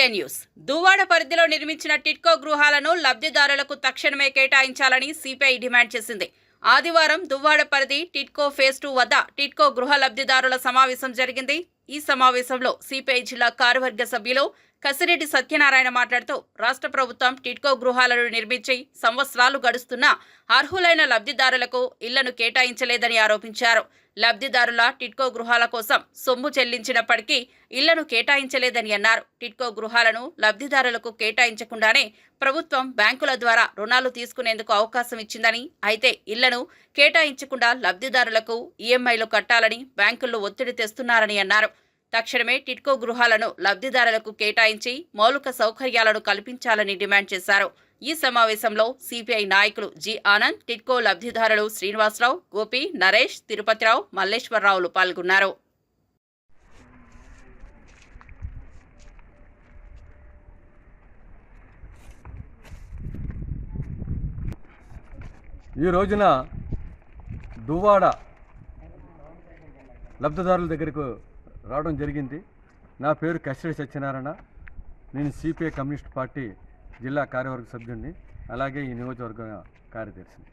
విజయ news. Duvvada పరిధిలో నిర్మించిన టిట్కో గృహాలను లబ్ధిదారులకు తక్షణమే కేటాయించాలని సిపిఐ డిమాండ్ చేసింది. ఆదివారం దువ్వాడ పరిధి టిట్కో ఫేజ్ టూ వద్ద టిట్కో గృహ లబ్ధిదారుల సమావేశం జరిగింది. ఈ సమావేశంలో సిపిఐ జిల్లా కార్యవర్గ సభ్యులు కసిరెడ్డి సత్యనారాయణ మాట్లాడుతూ రాష్ట్ర ప్రభుత్వం టిట్కో గృహాలను నిర్మించి సంవత్సరాలు గడుస్తున్నా అర్హులైన లబ్ధిదారులకు ఇళ్ళను కేటాయించలేదని ఆరోపించారు. లబ్ధిదారుల టిట్కో గృహాల కోసం సొమ్ము చెల్లించినప్పటికీ ఇళ్ళను కేటాయించలేదని అన్నారు. టిట్కో గృహాలను లబ్ధిదారులకు కేటాయించకుండానే ప్రభుత్వం బ్యాంకుల ద్వారా రుణాలు తీసుకునేందుకు అవకాశం ఇచ్చిందని అయితే ఇళ్ళను కేటాయించకుండా లబ్ధిదారులకు ఈఎంఐలు కట్టాలని బ్యాంకుల్లో ఒత్తిడి తెస్తున్నారని అన్నారు. తక్షణమే టిట్కో గృహాలను లబ్ధిదారులకు కేటాయించి మౌలిక సౌకర్యాలను కల్పించాలని డిమాండ్ చేశారు. ఈ సమావేశంలో సిపిఐ నాయకులు జి ఆనంద్ టిట్కో లబ్ధిదారులు శ్రీనివాసరావు గోపి నరేష్ తిరుపతిరావు మల్లేశ్వరరావులు పాల్గొన్నారు. ఈ రోజున దువ్వాడ లబ్ధిదారుల దగ్గరకు రావడం జరిగింది. నా పేరు కశ్రీ సత్యనారాయణ. నేను సిపిఐ కమ్యూనిస్ట్ పార్టీ జిల్లా కార్యవర్గ సభ్యుడిని అలాగే ఈ నియోజకవర్గ కార్యదర్శిని.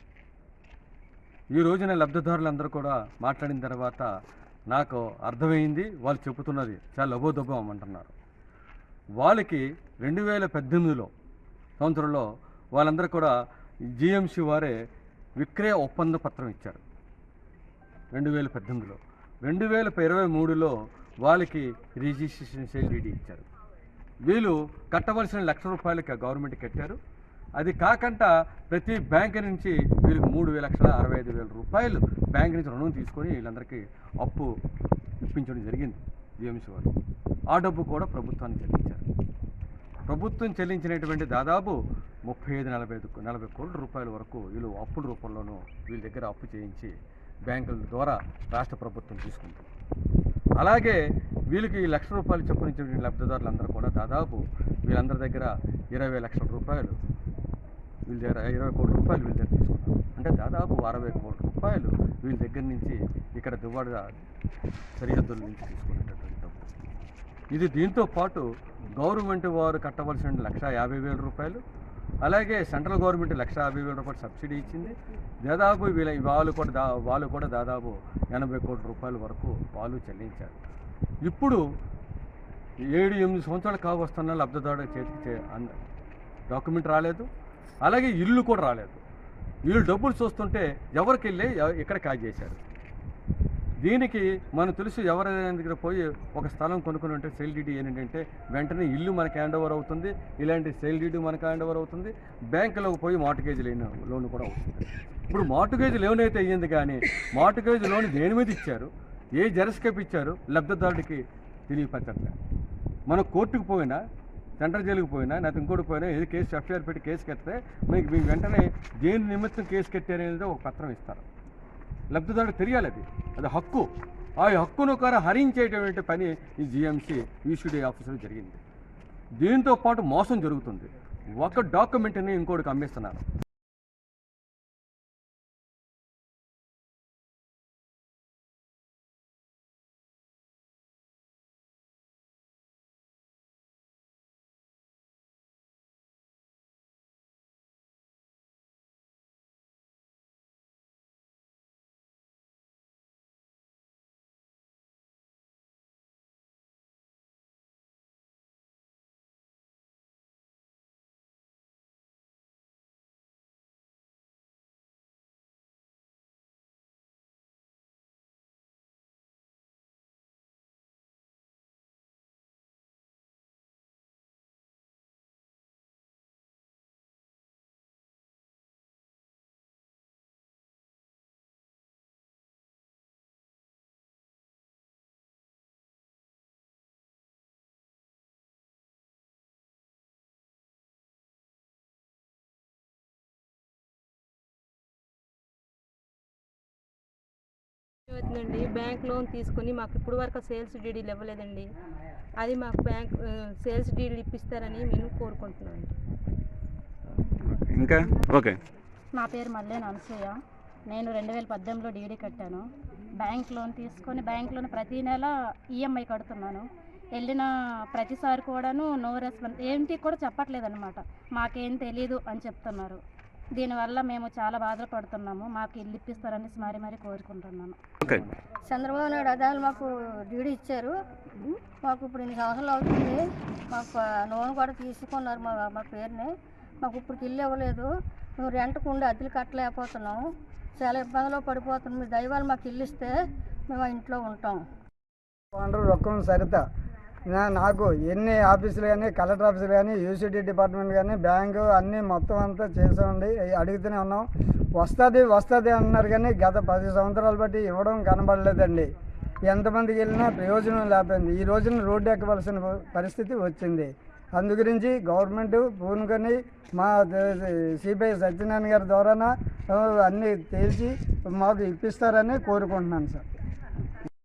ఈ రోజున లబ్ధిదారులందరూ కూడా మాట్లాడిన తర్వాత నాకు అర్థమైంది వాళ్ళు చెబుతున్నది చాలా లబోదబం అంటున్నారు వాళ్ళకి రెండు వేల పద్దెనిమిదిలో సంవత్సరంలో వాళ్ళందరూ కూడా జిఎంసి వారే విక్రయ ఒప్పంద పత్రం ఇచ్చారు. రెండు వేల పద్దెనిమిదిలో. రెండు వేల ఇరవై మూడులో వాళ్ళకి రిజిస్ట్రేషన్ సేల్ ఇచ్చారు. వీళ్ళు కట్టవలసిన లక్ష రూపాయలకి గవర్నమెంట్ కట్టారు. అది కాకుండా ప్రతి బ్యాంక్ నుంచి వీళ్ళకి మూడు వేల లక్షల అరవై ఐదు వేల రూపాయలు బ్యాంక్ నుంచి రుణం తీసుకొని వీళ్ళందరికీ అప్పు ఇప్పించడం జరిగింది జిఎంసీ వాళ్ళు. ఆ డబ్బు కూడా ప్రభుత్వానికి చెల్లించారు. ప్రభుత్వం చెల్లించినటువంటి దాదాపు ముప్పై ఐదు నలభై ఐదు నలభై కోట్ల రూపాయల వరకు వీళ్ళు అప్పుల రూపంలోనూ వీళ్ళ దగ్గర అప్పు చేయించి బ్యాంకుల ద్వారా రాష్ట్ర ప్రభుత్వం తీసుకుంటుంది అలాగే వీళ్ళకి ఈ లక్ష రూపాయలు చొప్పునిచ్చిన లబ్ధిదారులందరూ కూడా దాదాపు వీళ్ళందరి దగ్గర ఇరవై లక్షల రూపాయలు వీళ్ళ దగ్గర ఇరవై కోట్ల రూపాయలు వీళ్ళ దగ్గర తీసుకున్నారు. అంటే దాదాపు అరవై కోట్ల రూపాయలు వీళ్ళ దగ్గర నుంచి ఇక్కడ దువ్వాడ సరిహద్దుల నుంచి తీసుకునేటటువంటి డబ్బు. ఇది దీంతో పాటు గవర్నమెంట్ వారు కట్టవలసిన లక్ష యాభై వేల రూపాయలు అలాగే సెంట్రల్ గవర్నమెంట్ లక్ష యాభై వేల రూపాయలు సబ్సిడీ ఇచ్చింది. దాదాపు వీళ్ళ వాళ్ళు కూడా దా వాళ్ళు కూడా దాదాపు ఎనభై కోట్ల రూపాయల వరకు వాళ్ళు చెల్లించారు. ఇప్పుడు ఏడు ఎనిమిది సంవత్సరాలు కావస్తున్న లబ్ధిదారుడు చేతికి చే డాక్యుమెంట్ రాలేదు. అలాగే ఇల్లు కూడా రాలేదు. వీళ్ళు డబ్బులు చూస్తుంటే ఎవరికి వెళ్ళి ఇక్కడ ఎక్కడ కాజ్ చేశారు దీనికి మనం తెలుసు ఎవరైనా దగ్గర పోయి ఒక స్థలం కొనుక్కుని ఉంటే సేల్ డీడీ ఏంటంటే వెంటనే ఇల్లు మనకి హ్యాండ్ ఓవర్ అవుతుంది. ఇలాంటి సేల్ డీడీ మనకి హ్యాండ్ ఓవర్ అవుతుంది. బ్యాంకులోకి పోయి మార్టిగేజ్ లేని లోన్ కూడా అవుతుంది ఇప్పుడు మార్టిగేజ్ లోన్ అయితే అయ్యింది కానీ మార్టిగేజ్ లోన్ దేని మీద ఇచ్చారు? ఏ జెరస్కేప్ ఇచ్చారు? లబ్ధిదారుడికి తెలియపరచట్లే. మనం కోర్టుకు పోయినా సెంట్రల్ జైలుకి పోయినా లేకపోతే ఇంకోటి పోయినా ఏది కేసు ఎఫ్ఐఆర్ పెట్టి కేసు కడితే మీకు మీకు వెంటనే దేని నిమిత్తం కేసు కట్టారనేది ఒక పత్రం ఇస్తారు. లబ్ధిదారుడు తెలియాలి అది. అది హక్కు. ఆ హక్కును కూడా హరించేటువంటి పని ఈ జిఎంసి ఈసీడీ ఆఫీసులో జరిగింది. దీంతో పాటు మోసం జరుగుతుంది. ఒక డాక్యుమెంట్ని ఇంకోటికి అమ్మేస్తున్నారు. అవుతుందండి బ్యాంక్ లోన్ తీసుకుని మాకు ఇప్పుడు వరకు సేల్స్ డీడీలు ఇవ్వలేదండి అది మాకు బ్యాంక్ సేల్స్ డీడీలు ఇప్పిస్తారని మేము కోరుకుంటున్నాం. ఇంకా? ఓకే. నా పేరు మల్లేని అనసూయ నేను రెండు వేల పద్దెనిమిదిలో డీడీ కట్టాను. బ్యాంక్ లోన్ తీసుకొని బ్యాంక్ లోన్ ప్రతి నెల ఈఎంఐ కడుతున్నాను. వెళ్ళిన ప్రతిసారి కూడాను నో రెస్పాన్స్ ఏంటి కూడా చెప్పట్లేదు అనమాట మాకేం తెలీదు అని చెప్తున్నారు. దీనివల్ల మేము చాలా బాధలు పడుతున్నాము మాకు ఇల్లు ఇప్పిస్తారని మరీ మరీ కోరుకుంటున్నాను. చంద్రబాబు నాయుడు అదాలు మాకు డీడీ ఇచ్చారు. మాకు ఇప్పుడు ఇన్ని సంవత్సరాలు అవుతుంది. మాకు లోన్ కూడా తీసుకున్నారు మా మా పేరుని. మాకు ఇప్పుడు ఇల్లు ఇవ్వలేదు. మేము రెంట్కు ఉండి అద్దెలు కట్టలేకపోతున్నాం. చాలా ఇబ్బందిలో పడిపోతున్నాం. మీ దయవాళ్ళు మాకు ఇల్లు ఇస్తే మేము ఆ ఇంట్లో ఉంటాం. రొక్కం సరిత. నాకు ఎన్ని ఆఫీసులు కానీ కలెక్టర్ ఆఫీసులు కానీ యూసిటీ డిపార్ట్మెంట్ కానీ బ్యాంకు అన్నీ మొత్తం అంతా చేసామండి అడుగుతూనే ఉన్నాం. వస్తుంది వస్తుంది అంటున్నారు కానీ గత పది సంవత్సరాలు బట్టి ఇవ్వడం కనబడలేదండి. ఎంతమందికి వెళ్ళినా ప్రయోజనం లేకపోయింది. ఈ రోజున రోడ్డు ఎక్కవలసిన పరిస్థితి వచ్చింది. అందు గురించి గవర్నమెంట్ పూనుకొని మా సిపిఐ సత్యనారాయణ గారి ద్వారా అన్నీ తేల్చి మాకు ఇప్పిస్తారని కోరుకుంటున్నాను సార్.